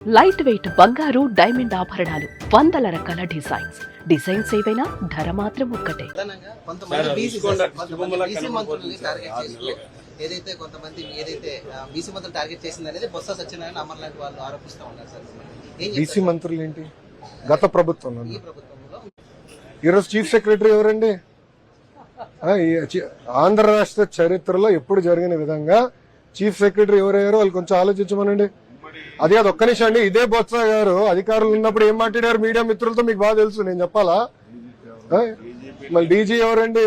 Light weight బంగారు diamond ఆభరణాలు వందల రకాల డిజైన్స్ డిజైన్స్ ఏవైనా ధర మాత్రం ఒక్కటే. ఏదైతే కొంతమంది ఏదైతే బీసీ మంత్రులు టార్గెట్ చేసింది అనేది బొత్స సత్యనారాయణ అమర్ లాంటి వాళ్ళు ఆరోపిస్తూ ఉన్నారు సార్. బీసీ మంత్రులు ఏంటి గత ప్రభుత్వంలో ఈ ప్రభుత్వంలో ఈరోజు చీఫ్ సెక్రటరీ ఎవరండి? ఆంధ్ర రాష్ట్ర చరిత్రలో ఎప్పుడు జరిగిన విధంగా చీఫ్ సెక్రటరీ ఎవరయ్యారో వాళ్ళు కొంచెం ఆలోచించమనండి. అది అది ఒక్క నిమిషం అండి. ఇదే బొత్స గారు అధికారులు ఉన్నప్పుడు ఏం మాట్లాడారు? మీడియా మిత్రులతో మీకు బాగా తెలుసు నేను చెప్పాలా? మళ్ళీ డీజీ ఎవరండి?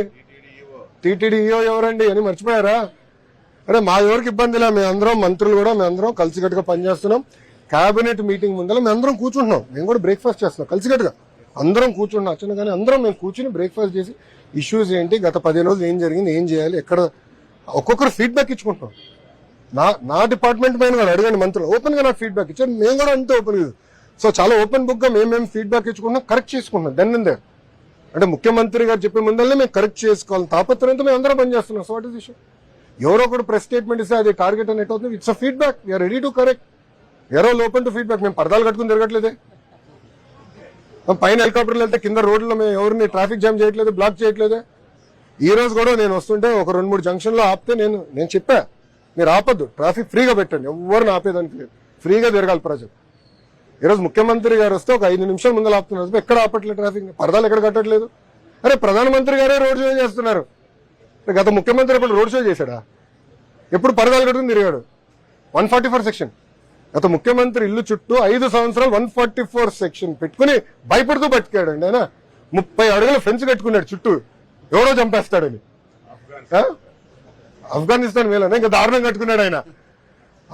టీటీడీఓ ఎవరండి అని మర్చిపోయారా? అరే మా ఎవరికి ఇబ్బంది లే మేము అందరం మంత్రులు కూడా మేము అందరం కలిసికట్టుగా పనిచేస్తున్నాం. కేబినెట్ మీటింగ్ ముందర మేము అందరం కూర్చుంటున్నాం. మేము కూడా బ్రేక్ఫాస్ట్ చేస్తున్నాం కలిసికట్టుగా. అందరం కూర్చున్నాం వచ్చిన కానీ అందరం మేము కూర్చుని బ్రేక్ఫాస్ట్ చేసి ఇష్యూస్ ఏంటి? గత పదిహేను రోజులు ఏం జరిగింది? ఏం చేయాలి? ఎక్కడ ఒక్కొక్కరు ఫీడ్బ్యాక్ ఇచ్చుకుంటాం నా నా డిపార్ట్మెంట్ పైన కూడా అడగండి మంత్రులు. ఓపెన్గా నా ఫీడ్బ్యాక్ ఇచ్చారు. మేము కూడా అంతే ఓపెన్ సో చాలా ఓపెన్ బుక్గా మేము ఫీడ్బ్యాక్ ఇచ్చుకుంటున్నాం కరెక్ట్ చేసుకుంటున్నాం దెన్ అండ్ దేర్ అంటే ముఖ్యమంత్రి గారు చెప్పే ముందరనే మేము కరెక్ట్ చేసుకోవాలి. తాపత్రయంతో మేము అందరం పనిచేస్తున్నాం. సో వాట్ ఇస్ ఇష్యూ ఎవరో ఒకటి ప్రెస్ స్టేట్మెంట్ ఇస్తే అది టార్గెట్ అనేట్ అవుతుంది. It's a feedback we are ready to correct ఎవరో ఓపెన్ టు ఫీడ్బ్యాక్ మేము పరదాలు కట్టుకుని తిరగట్లేదే. పైన హెలికాప్టర్లు వెళ్తే కింద రోడ్లో మేము ఎవరిని ట్రాఫిక్ జామ్ చేయట్లేదు బ్లాక్ చేయట్లేదే. ఈ రోజు కూడా నేను వస్తుంటే ఒక రెండు మూడు జంక్షన్లో ఆపితే నేను నేను చెప్పా. మీరు ఆపద్దు. ట్రాఫిక్ ఫ్రీగా పెట్టండి. ఎవరిని ఆపేదానికి లేదు. ఫ్రీగా తిరగాలి ప్రజలు. ఈరోజు ముఖ్యమంత్రి గారు వస్తే ఒక ఐదు నిమిషాల ముందు ఆపుతున్నారు. ఎక్కడ ఆపట్లేదు ట్రాఫిక్? పరదాలు ఎక్కడ కట్టట్లేదు? అరే ప్రధానమంత్రి గారే రోడ్ షో చేస్తున్నారు. గత ముఖ్యమంత్రి ఎప్పుడు రోడ్ షో చేశాడా? ఎప్పుడు పరదాలు కట్టుకుని తిరిగాడు? One forty four section. గత ముఖ్యమంత్రి ఇల్లు చుట్టూ ఐదు సంవత్సరాలు వన్ ఫార్టీ ఫోర్ సెక్షన్ పెట్టుకుని భయపడుతూ బతికాడండి ఆయన ముప్పై అడుగుల ఫ్రెండ్స్ కట్టుకున్నాడు చుట్టూ. ఎవరో చంపేస్తాడని. ఆఫ్ఘనిస్తాన్ మేలనే ఇంకా దారుణం కట్టుకున్నాడు ఆయన.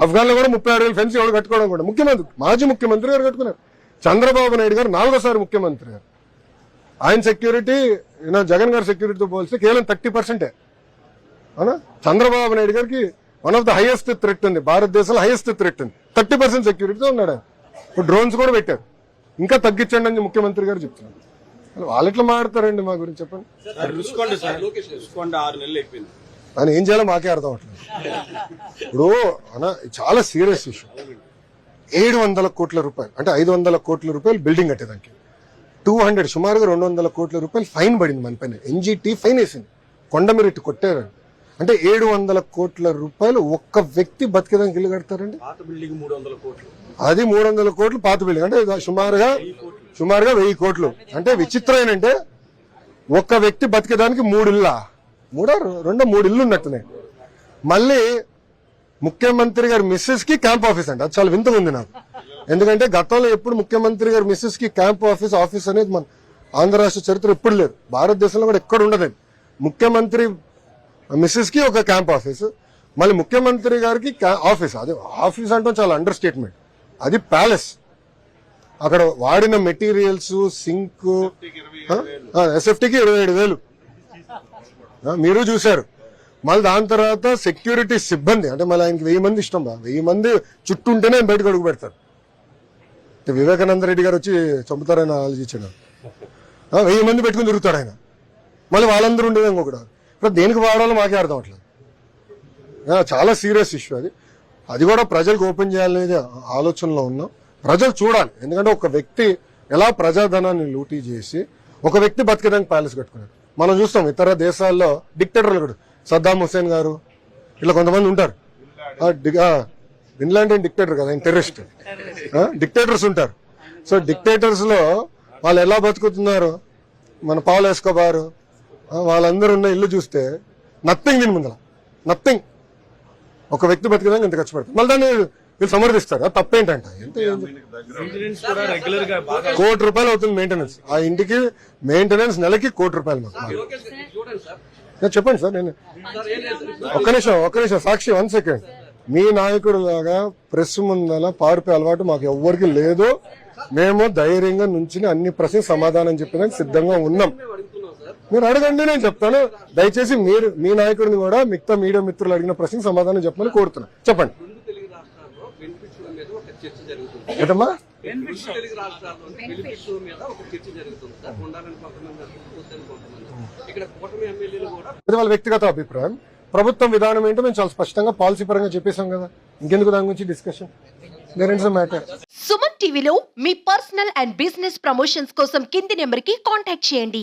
ఆఫ్ఘన్లో కూడా ముప్పై ఆరు వేలు ఫెన్స్ ఎవరు కట్టుకోవడం కూడా. ముఖ్యమంత్రి మాజీ ముఖ్యమంత్రి గారు కట్టుకున్నారు. చంద్రబాబు నాయుడు గారు నాలుగోసారి ముఖ్యమంత్రి గారు. ఆయన సెక్యూరిటీ ఈయన జగన్ గారి సెక్యూరిటీతో పోలిస్తే కేవలం థర్టీ పర్సెంటే అవునా? చంద్రబాబు నాయుడు గారికి one of the highest threat ఉంది. భారతదేశంలో హైయెస్ట్ థ్రెట్ ఉంది. థర్టీ పర్సెంట్ సెక్యూరిటీతో ఉన్నాడు ఇప్పుడు డ్రోన్స్ కూడా పెట్టారు. ఇంకా తగ్గించండి అని ముఖ్యమంత్రి గారు చెప్తున్నారు. వాళ్ళు ఎట్లా మాడతారండి మా గురించి చెప్పండి. ఆయన ఏం చేయాలో మాకే అర్థం అవట్లేదు. ఇప్పుడు అన్న చాలా సీరియస్ ఇష్యూ. ఏడు వందల కోట్ల రూపాయలు అంటే ఐదు వందల కోట్ల రూపాయలు బిల్డింగ్ కట్టేదానికి. టూ హండ్రెడ్ సుమారుగా రెండు వందల కోట్ల రూపాయలు ఫైన్ పడింది మన పైన. ఎన్జిటి ఫైన్ వేసింది. కొండ మీరు ఇట్టు కొట్టారు. అంటే ఏడు వందల కోట్ల రూపాయలు ఒక్క వ్యక్తి బతికేదానికి ఇల్లు కడతారండి? అది మూడు వందల కోట్లు పాత బిల్డింగ్. అంటే సుమారుగా సుమారుగా వెయ్యి కోట్లు. అంటే విచిత్రం ఏంటంటే ఒక్క వ్యక్తి బతికేదానికి మూడు ఇళ్ళ? మూడో రెండో మూడు ఇల్లు ఉన్నట్టున్నాయి మళ్ళీ ముఖ్యమంత్రి గారి మిస్సెస్కి క్యాంప్ ఆఫీస్ అంట. అది చాలా వింతగా ఉంది నాకు. ఎందుకంటే గతంలో ఎప్పుడు ముఖ్యమంత్రి గారి మిస్సెస్కి క్యాంప్ ఆఫీస్ ఆఫీస్ అనేది మన ఆంధ్ర రాష్ట్ర చరిత్ర ఎప్పుడు లేదు. భారతదేశంలో కూడా ఎక్కడ ఉండదు ముఖ్యమంత్రి మిస్సెస్కి ఒక క్యాంప్ ఆఫీస్ మళ్ళీ ముఖ్యమంత్రి గారికి ఆఫీస్. అది ఆఫీస్ అంటే చాలా అండర్ స్టేట్మెంట్ అది ప్యాలెస్. అక్కడ వాడిన మెటీరియల్స్ సింక్ ఎస్ఎఫ్టీకి ఇరవై ఏడు వేలు. మీరు చూశారు. మళ్ళీ దాని తర్వాత సెక్యూరిటీ సిబ్బంది అంటే మళ్ళీ ఆయనకి వెయ్యి మంది ఇష్టం బా వెయ్యి మంది చుట్టూ ఉంటేనే బయటకు అడుగు పెడతారు. వివేకానంద రెడ్డి గారు వచ్చి చంపుతారని ఆలోచించాడు. వెయ్యి మంది పెట్టుకుని తిరుగుతాడు ఆయన. మళ్ళీ వాళ్ళందరూ ఉండేది ఇంకొకటి ఇప్పుడు దేనికి వాడాలో మాకే అర్థం అవట్లేదు. చాలా సీరియస్ ఇష్యూ అది. అది కూడా ప్రజలకు ఓపెన్ చేయాలనేది ఆలోచనలో ఉన్నాం. ప్రజలు చూడాలి. ఎందుకంటే ఒక వ్యక్తి ఎలా ప్రజాధనాన్ని లూటీ చేసి ఒక వ్యక్తి బతికేదానికి ప్యాలెస్ కట్టుకున్నాడు. మనం చూస్తాం ఇతర దేశాల్లో డిక్టేటర్లు కూడా. సద్దాం హుసేన్ గారు ఇట్లా కొంతమంది ఉంటారు. ఆ, డి- ఏం డిక్టేటర్ కదా ఆయన టెర్రరిస్ట్ డిక్టేటర్స్ ఉంటారు. సో డిక్టేటర్స్లో వాళ్ళు ఎలా బతుకుతున్నారు? మన పావులు వేసుకోబారు వాళ్ళందరూ ఉన్న ఇల్లు చూస్తే నథింగ్ దీని ముందర నథింగ్. ఒక వ్యక్తి బతికేదానికి ఇంత ఖర్చు పెడతారు. మళ్ళీ దాన్ని వీళ్ళు సమర్థిస్తారు. అది తప్పేంటంట. ఎంత కోటి రూపాయలు అవుతుంది మెయింటెనెన్స్ ఆ ఇంటికి మెయింటెనెన్స్ నెలకి కోటి రూపాయలు మాకు. నేను చెప్పండి సార్ నేను ఒక్క నిమిషం ఒక్క నిమిషం సాక్షి వన్ సెకండ్ మీ నాయకుడు లాగా ప్రెస్ ముందల పారిపోయే అలవాటు మాకు ఎవ్వరికి లేదు. మేము ధైర్యంగా నుంచి అన్ని ప్రశ్న సమాధానం చెప్పడానికి సిద్ధంగా ఉన్నాం. మీరు అడగండి నేను చెప్తాను. దయచేసి మీరు మీ నాయకుడిని కూడా మిగతా మీడియా మిత్రులు అడిగిన ప్రశ్నకు సమాధానం చెప్పమని కోరుతున్నాను చెప్పండి రెండు తెలుగు రాష్ట్రాల్లో బెనిఫిట్స్ మీద ఒక చర్చ జరుగుతుంది. ఏంటమ్మా? రెండు తెలుగు రాష్ట్రాల్లో బెనిఫిట్స్ మీద ఒక చర్చ జరుగుతుంది సార్. ఉండాలని కొంతమంది అంటున్నారు, వద్దని కొంతమంది ఇక్కడ కూటమి ఎమ్మెల్యేలు కూడా అది వాళ్ళ వ్యక్తిగత అభిప్రాయం. ప్రభుత్వం విధానం ఏంటో మేము చాలా స్పష్టంగా పాలసీ పరంగా చెప్పేశాం కదా. ఇంకెందుకు దాని గురించి డిస్కషన్ మ్యాటర్ సుమన్ టీవీలో మీ పర్సనల్ అండ్ బిజినెస్ ప్రమోషన్స్ కోసం కింది నెంబర్కి కాంటాక్ట్ చేయండి.